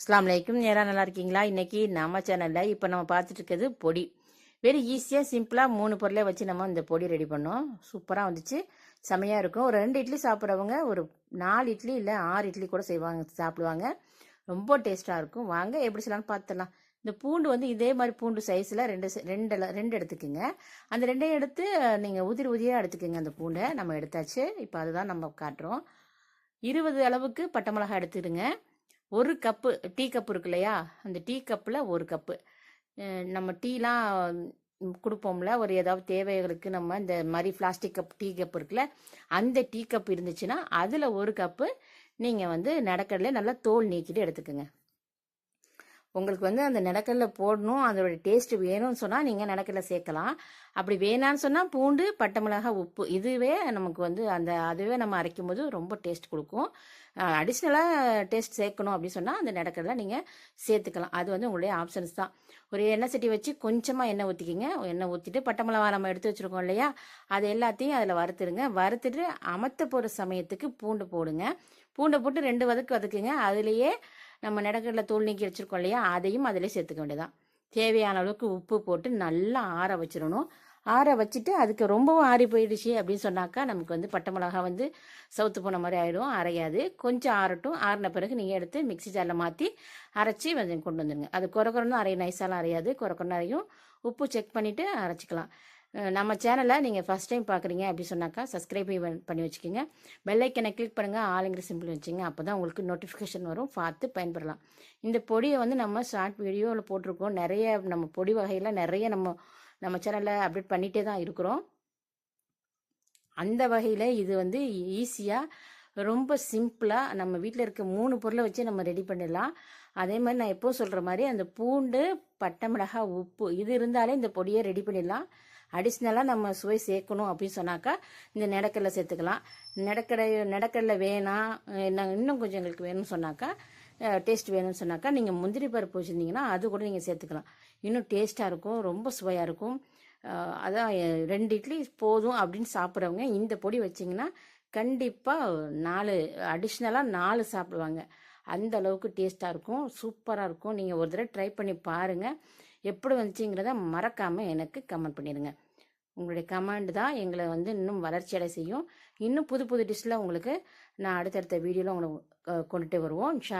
அஸ்லாம் வலைக்கும் நேராக நல்லா இருக்கீங்களா? இன்றைக்கி நம்ம சேனலில் இப்போ நம்ம பார்த்துட்டு இருக்கிறது பொடி. வெரி ஈஸியாக சிம்பிளாக மூணு பொருளை வச்சு நம்ம இந்த பொடி ரெடி பண்ணோம். சூப்பராக வந்துச்சு. செமையாக இருக்கும். ஒரு ரெண்டு இட்லி சாப்பிட்றவங்க ஒரு நாலு இட்லி இல்லை ஆறு இட்லி கூட செய்வாங்க சாப்பிடுவாங்க. ரொம்ப டேஸ்ட்டாக இருக்கும். வாங்க எப்படி செய்யலாம்னு பார்த்துடலாம். இந்த பூண்டு வந்து இதே மாதிரி பூண்டு சைஸில் ரெண்டு ரெண்டு ரெண்டு எடுத்துக்கோங்க. அந்த ரெண்டையும் எடுத்து நீங்கள் உதிரி உதிரியாக எடுத்துக்கோங்க அந்த பூண்டை. நம்ம எடுத்தாச்சு. இப்போ அதுதான் நம்ம காட்டுறோம். இருபது அளவுக்கு பட்டை மிளகாய் எடுத்துடுங்க. ஒரு கப்பு டீ கப்பு இருக்கு இல்லையா அந்த டீ கப்பில் ஒரு கப்பு. நம்ம டீலாம் கொடுப்போம்ல ஒரு ஏதாவது தேவைகளுக்கு நம்ம இந்த மாதிரி பிளாஸ்டிக் கப் டீ கப் இருக்குல்ல அந்த டீ கப் இருந்துச்சுன்னா அதில் ஒரு கப்பு நீங்கள் வந்து நடக்கடலை நல்லா தோல் நீக்கிட்டு எடுத்துக்கோங்க. உங்களுக்கு வந்து அந்த நிலக்கடலை போடணும் அதோட டேஸ்ட் வேணும்னு சொன்னால் நீங்கள் நிலக்கடலை சேர்க்கலாம். அப்படி வேணான்னு சொன்னால் பூண்டு பட்டை மிளகாய் உப்பு இதுவே நமக்கு வந்து அந்த அதுவே நம்ம அரைக்கும் போது ரொம்ப டேஸ்ட் கொடுக்கும். அடிஷ்னலாக டேஸ்ட் சேர்க்கணும் அப்படின்னு சொன்னால் அந்த நிலக்கடலை நீங்கள் சேர்த்துக்கலாம். அது வந்து உங்களுடைய ஆப்ஷன்ஸ் தான். ஒரு எண்ணெய் சட்டி வச்சு கொஞ்சமாக எண்ணெய் ஊற்றிக்கிங்க எண்ணெய் ஊற்றிட்டு பட்டை மிளகா நம்ம எடுத்து வச்சுருக்கோம் இல்லையா? அது எல்லாத்தையும் அதில் வறுத்துடுங்க. வறுத்துட்டு அமர்த்த போகிற சமயத்துக்கு பூண்டு போடுங்க. பூண்டை போட்டு ரெண்டு வதக்கு வதக்குங்க. அதுலேயே நம்ம நிலக்கடலை தூள் நீக்கி வச்சுருக்கோம் இல்லையா அதையும் அதில் சேர்த்துக்க வேண்டியதான் தேவையான அளவுக்கு உப்பு போட்டு நல்லா ஆற வச்சிடணும். ஆற வச்சுட்டு அதுக்கு ரொம்பவும் ஆறி போயிடுச்சு அப்படின்னு சொன்னாக்கா நமக்கு வந்து பட்டை மிளகா வந்து சவுத்து போன மாதிரி ஆயிடும் அரையாது. கொஞ்சம் ஆறட்டும். ஆறின பிறகு நீங்கள் எடுத்து மிக்ஸி ஜாரில் மாற்றி அரைச்சி கொஞ்சம் கொண்டு வந்துடுங்க அது குறை அரைய நைஸாலாம் அரையாது. குறை அரையும். உப்பு செக் பண்ணிவிட்டு அரைச்சிக்கலாம். நம்ம சேனலை நீங்கள் ஃபஸ்ட் டைம் பார்க்குறீங்க அப்படின்னு சொன்னாக்கா சப்ஸ்கிரைப் பண்ணி வச்சுக்கோங்க. பெல்லைக்கனை கிளிக் பண்ணுங்கள் ஆளுங்கிற சிம்பிள் வச்சுங்க. அப்போ தான் உங்களுக்கு நோட்டிஃபிகேஷன் வரும். பார்த்து பயன்படலாம். இந்த பொடியை வந்து நம்ம ஷார்ட் வீடியோவில் போட்டிருக்கோம். நிறைய நம்ம பொடி வகையில் நிறைய நம்ம நம்ம சேனலில் அப்டேட் பண்ணிகிட்டே தான் இருக்கிறோம். அந்த வகையில் இது வந்து ஈஸியாக ரொம்ப சிம்பிளாக நம்ம வீட்டில் இருக்க மூணு பொருளை வச்சு நம்ம ரெடி பண்ணிடலாம். அதே மாதிரி நான் எப்போ சொல்கிற மாதிரி அந்த பூண்டு பட்டை மிளகாய் உப்பு இது இருந்தாலே இந்த பொடியை ரெடி பண்ணிடலாம். அடிஷ்னலாக நம்ம சுவை சேர்க்கணும் அப்படின்னு சொன்னாக்கா இந்த நிலக்கடலை சேர்த்துக்கலாம். நிலக்கடை நிலக்கடலை வேணாம் நாங்கள் இன்னும் கொஞ்சம் எங்களுக்கு வேணும்னு சொன்னாக்கா டேஸ்ட் வேணும்னு சொன்னாக்கா நீங்கள் முந்திரி பருப்பு வச்சுருந்தீங்கன்னா அது கூட நீங்கள் சேர்த்துக்கலாம். இன்னும் டேஸ்ட்டாக இருக்கும் ரொம்ப சுவையாக இருக்கும். அதான் ரெண்டு இட்லி போதும் அப்படின்னு சாப்பிட்றவங்க இந்த பொடி வச்சிங்கன்னா கண்டிப்பாக நாலு அடிஷ்னலாக நாலு சாப்பிடுவாங்க. அந்த அளவுக்கு டேஸ்ட்டாக இருக்கும் சூப்பராக இருக்கும். நீங்கள் ஒரு தடவை ட்ரை பண்ணி பாருங்கள் எப்படி வந்துச்சுங்கிறத மறக்காமல் எனக்கு கமெண்ட் பண்ணிடுங்க. உங்களுடைய கமெண்ட் தான் எங்களை வந்து இன்னும் வளர்ச்சியடை செய்யும். இன்னும் புது புது டிஷ்ஷில் உங்களுக்கு நான் அடுத்தடுத்த வீடியோவில் உங்களுக்கு கொண்டுட்டு வருவோம். இன்ஷா